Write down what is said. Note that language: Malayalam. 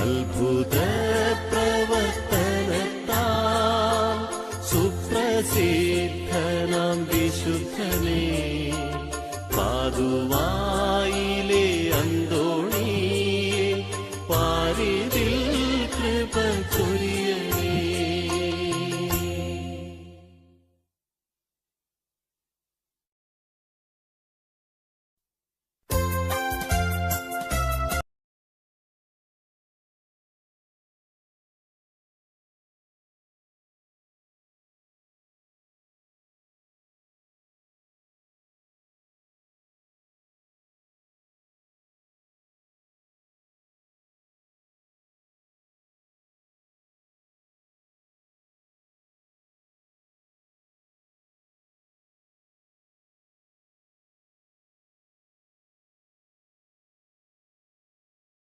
അത്ഭുത പ്രവർത്തനത്താ സുപ്രസിദ്ധനാം വിശുദ്ധനേ. പാതുവായിലെ അന്തോണി പാരിതിൽ